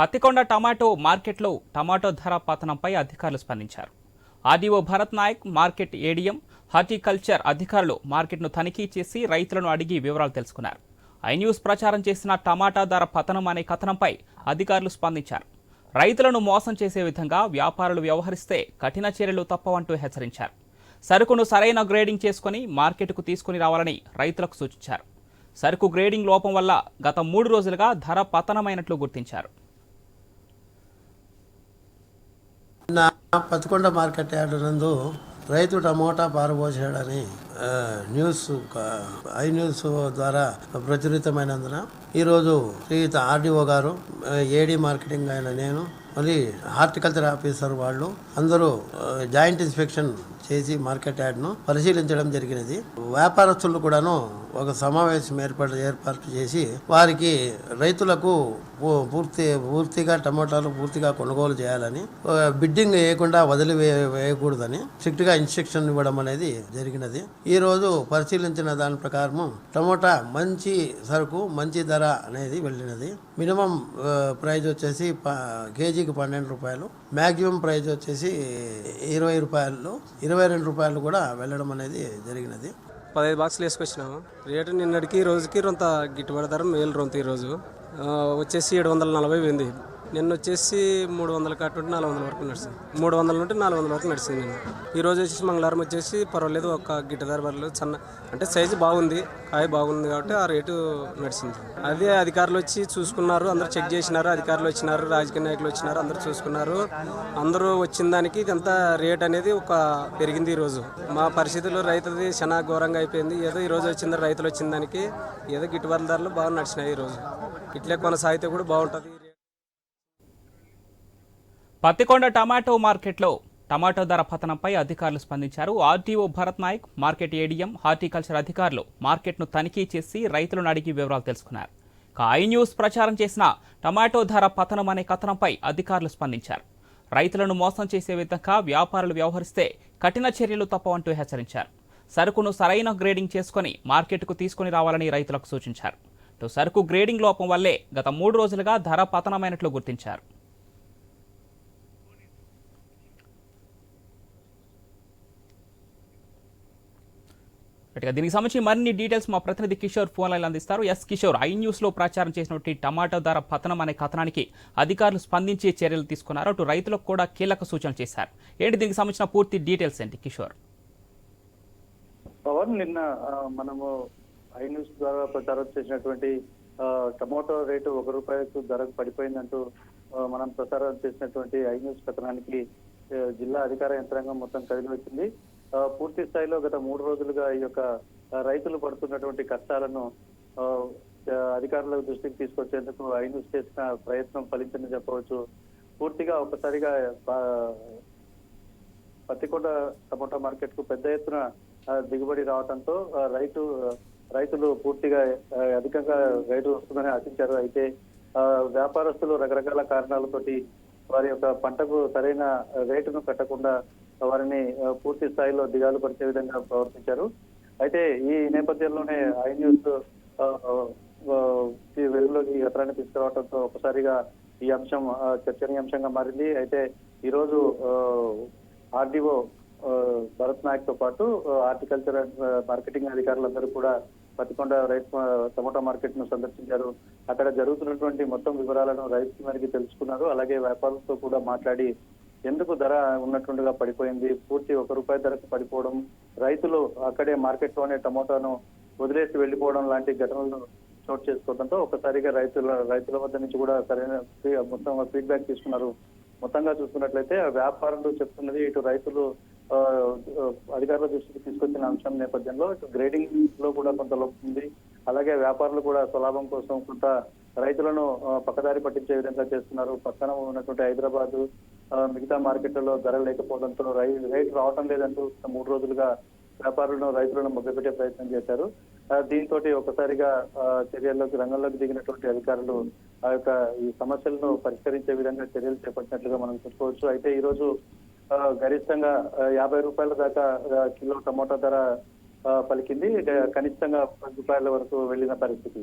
Pattikonda tomato మార్కెట్లో tomato ధర పతనంపై అధికారులు స్పందించారు. RDO Bharat Nayak market ADM horticulture అధికారులు మార్కెట్ను తనిఖీ చేసి రైతులను అడిగి వివరాలు తెలుసుకున్నారు. ఐ న్యూస్ ప్రచారం చేసిన టమాటా ధర పతనం అనే కథనంపై అధికారులు స్పందించారు. రైతులను మోసం చేసే విధంగా వ్యాపారులు వ్యవహరిస్తే కఠిన చర్యలు తప్పవంటూ హెచ్చరించారు. సరుకును సరైన గ్రేడింగ్ చేసుకుని మార్కెట్కు తీసుకుని రావాలని రైతులకు సూచించారు. సరుకు గ్రేడింగ్ లోపం వల్ల గత మూడు రోజులుగా ధర పతనమైనట్లు గుర్తించారు. నిన్న పత్తికొండ మార్కెట్ యార్డు నందు రైతు టమోటా పారబోసాడని న్యూస్ ఐ న్యూస్ ద్వారా ప్రచురితమైనందున ఈరోజు శ్రీయుత ఆర్డీఓ గారు ఏడీ మార్కెటింగ్ అయిన నేను మరి హార్టికల్చర్ ఆఫీసర్ వాళ్ళు అందరూ జాయింట్ ఇన్స్పెక్షన్ చేసి మార్కెట్ యార్డ్ను పరిశీలించడం జరిగినది. వ్యాపారస్తులు కూడాను ఒక సమావేశం ఏర్పాటు ఏర్పాటు చేసి వారికి రైతులకు పూర్తి పూర్తిగా టమోటాలు పూర్తిగా కొనుగోలు చేయాలని బిడ్డింగ్ వేయకుండా వదిలి వేయకూడదని స్ట్రిక్ట్గా ఇన్స్ట్రక్షన్ ఇవ్వడం అనేది జరిగినది. ఈ రోజు పరిశీలించిన దాని ప్రకారము టమోటా మంచి సరుకు మంచి ధర అనేది వెళ్ళినది. మినిమం ప్రైజ్ వచ్చేసి కేజీ కేజీకి పన్నెండు రూపాయలు. మ్యాక్సిమం ప్రైస్ వచ్చేసి ఇరవై రూపాయలు. ఇరవై రెండు రూపాయలు కూడా వెళ్ళడం అనేది జరిగినది. పదహైదు బాక్సులు వేసుకొచ్చినాము. రేటు నిన్నటికి రోజుకి రొంత గిట్టుబడి ధర మేలు రొంత ఈరోజు వచ్చేసి ఏడు వందల నలభై ఉంది నిన్న వచ్చేసి మూడు వందల కాటు నుండి నాలుగు వందల వరకు నడిచింది మూడు వందల నుండి నాలుగు వందల వరకు నడిచింది నిన్న. ఈ రోజు వచ్చేసి మంగళవారం వచ్చేసి పర్వాలేదు ఒక గిట్టదారి బర్రెలు చిన్న అంటే సైజు బాగుంది కాయ బాగుంది కాబట్టి ఆ రేటు నడిచింది. అదే అధికారులు వచ్చి చూసుకున్నారు అందరూ చెక్ చేసినారు అధికారులు వచ్చినారు రాజకీయ నాయకులు వచ్చినారు అందరూ చూసుకున్నారు. అందరూ వచ్చిన దానికి ఇదంతా రేట్ అనేది ఒక పెరిగింది ఈరోజు మా పరిస్థితుల్లో రైతుది చాలా ఘోరంగా అయిపోయింది. ఏదో ఈ రోజు వచ్చింది రైతులు వచ్చిన దానికి ఏదో గిట్టుబాటు ధరలు బాగా నడిచినాయి ఈరోజు ఇట్లే కొనసాగితే కూడా బాగుంటుంది. పత్తికొండ టమాటో మార్కెట్లో టమాటో ధర పతనంపై అధికారులు స్పందించారు. RTO Bharat Nayak market ADM horticulture అధికారులు మార్కెట్ను తనిఖీ చేసి రైతులను అడిగి వివరాలు తెలుసుకున్నారు. ఐ న్యూస్ ప్రచారం చేసిన టమాటో ధర పతనం అనే కథనంపై అధికారులు స్పందించారు. రైతులను మోసం చేసే విధంగా వ్యాపారులు వ్యవహరిస్తే కఠిన చర్యలు తప్పవంటూ హెచ్చరించారు. సరుకును సరైన గ్రేడింగ్ చేసుకుని మార్కెట్కు తీసుకుని రావాలని రైతులకు సూచించారు. సరుకు గ్రేడింగ్ లోపం వల్లే గత మూడు రోజులుగా ధర పతనమైనట్లు గుర్తించారు. దీనికి సంబంధించి మరిన్ని డీటెయిల్స్ మా ప్రతినిధి కిషోర్ ఫోన్ లైన్ అందిస్తారు. ఎస్ కిషోర్ ఐ న్యూస్లో ప్రచారం చేసినటువంటి టమాటో ధర పతనం అనే కథనానికి అధికారులు స్పందించి చర్యలు తీసుకున్నారు. అటు రైతులకు కూడా కీలక సూచనలు చేశారు. ఏంటి దీనికి సంబంధించిన పూర్తి డీటెయిల్స్ ఏంటి కిషోర్? పవన్ నిన్న మనము ఐ న్యూస్ ద్వారా ప్రచారం చేసినటువంటి టమాటో రేటు ఒక రూపాయకు ధరకు పడిపోయిందంటూ మనం ప్రచారం చేసినటువంటి ఐ న్యూస్ కథనానికి జిల్లా అధికార యంత్రాంగం మొత్తం కదిలి వచ్చింది పూర్తి స్థాయిలో గత మూడు రోజులుగా ఈ యొక్క రైతులు పడుతున్నటువంటి కష్టాలను అధికారుల దృష్టికి తీసుకొచ్చేందుకు ఐ చేసిన ప్రయత్నం ఫలించని చెప్పవచ్చు. పూర్తిగా ఒక్కసారిగా పత్తికొండ టమోటా మార్కెట్కు పెద్ద ఎత్తున దిగుబడి రావడంతో రైతు రైతులు పూర్తిగా అధికంగా రైతు వస్తుందని ఆశించారు. అయితే వ్యాపారస్తులు రకరకాల కారణాలతోటి వారి యొక్క పంటకు సరైన రేటును కట్టకుండా వారిని పూర్తి స్థాయిలో దిగాలు పరిచే విధంగా ప్రవర్తించారు. అయితే ఈ నేపథ్యంలోనే ఐ న్యూస్ వెలుగులోకి ఈ పత్రాన్ని తీసుకురావడంతో ఒకసారిగా ఈ అంశం చర్చనీయాంశంగా మారింది. అయితే ఈరోజు ఆర్డీఓ భరత్ నాయక్తో పాటు హార్టికల్చర్ అండ్ మార్కెటింగ్ అధికారులందరూ కూడా పతికొండ రైతు టమోటా మార్కెట్ను సందర్శించారు. అక్కడ జరుగుతున్నటువంటి మొత్తం వివరాలను రైతు మేరకు తెలుసుకున్నారు. అలాగే వ్యాపారులతో కూడా మాట్లాడి ఎందుకు ధర ఉన్నట్లుగా పడిపోయింది? పూర్తి ఒక రూపాయి ధరకు పడిపోవడం రైతులు అక్కడే మార్కెట్లోనే టమోటాను వదిలేసి వెళ్ళిపోవడం లాంటి ఘటనలు చోటు చేసుకోవడంతో ఒకసారిగా రైతుల రైతుల వద్ద నుంచి కూడా సరైన మొత్తం ఫీడ్బ్యాక్ తీసుకున్నారు. మొత్తంగా చూసుకున్నట్లయితే ఆ వ్యాపారులు చెప్తున్నది ఇటు రైతులు అధికారుల దృష్టికి తీసుకొచ్చిన అంశం నేపథ్యంలో ఇటు గ్రేడింగ్లో కూడా కొంత లోపం ఉంది. అలాగే వ్యాపారులు కూడా స్వలాభం కోసం కొంత రైతులను ఆ, పక్కదారి పట్టించే విధంగా చేస్తున్నారు. పక్కన ఉన్నటువంటి హైదరాబాద్ మిగతా మార్కెట్లలో ధర లేకపోవడంతో రై రైతు రావటం లేదంటూ మూడు రోజులుగా వ్యాపారులను రైతులను మొగ్గపెట్టే ప్రయత్నం చేశారు. దీంతో ఒకసారిగా ఆ, చర్యల్లోకి రంగంలోకి దిగినటువంటి అధికారులు ఆ యొక్క ఈ సమస్యలను పరిష్కరించే విధంగా చర్యలు చేపట్టినట్లుగా మనం చెప్పుకోవచ్చు. అయితే ఈ రోజు ఆ, గరిష్టంగా యాభై రూపాయల దాకా కిలో టమోటా ధర ఆ, పలికింది. కనిష్టంగా పది రూపాయల వరకు వెళ్ళిన పరిస్థితి.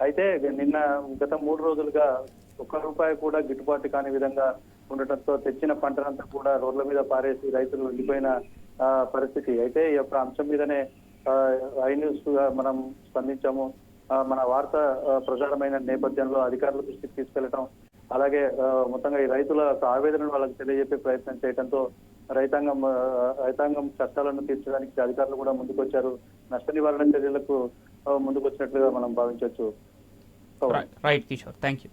అయితే నిన్న గత మూడు రోజులుగా ఒక్క రూపాయి కూడా గిట్టుబాటు కాని విధంగా ఉండటంతో తెచ్చిన పంటనంతా కూడా రోడ్ల మీద పారేసి రైతులు వెళ్ళిపోయిన ఆ, పరిస్థితి. అయితే ఈ యొక్క అంశం మీదనే ఐ న్యూస్గా మనం స్పందించాము. మన వార్త ప్రచారమైన నేపథ్యంలో అధికారుల దృష్టికి తీసుకెళ్ళడం అలాగే మొత్తంగా ఈ రైతుల ఆవేదనను వాళ్ళకి తెలియజెప్పే ప్రయత్నం చేయడంతో రైతాంగం రైతాంగం చట్టాలను తీర్చడానికి అధికారులు కూడా ముందుకొచ్చారు. నష్ట నివారణ చర్యలకు ముందుకొచ్చినట్లుగా మనం భావించవచ్చు. Right Kishore thank you